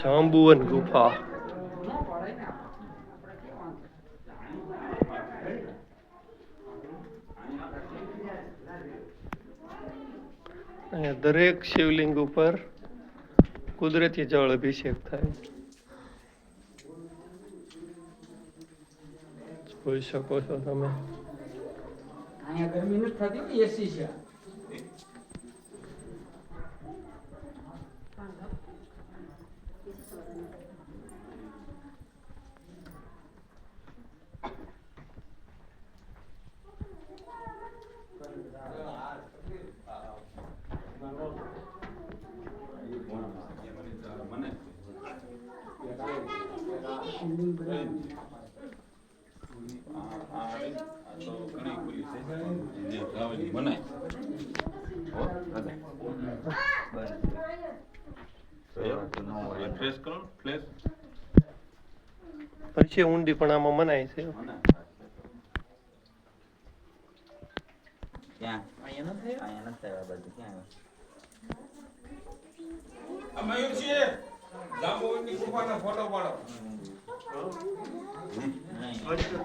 જાંબુવન ગુફા દરેક શિવલિંગ ઉપર કુદરતી જળ અભિષેક થાય. જોઈ શકો છો તમે. અહીંયા ગરમી નથી થતી એસી છે? પછી ઊંડી પણ આમાં મનાય છે. ક્યાં અહીંયા નથી અહીંયા નથી આવ્યા બધું ક્યાં આવ્યા મયુરસિંહ જાંબુવનની ગુફાનો ફોટો પાડો. はい。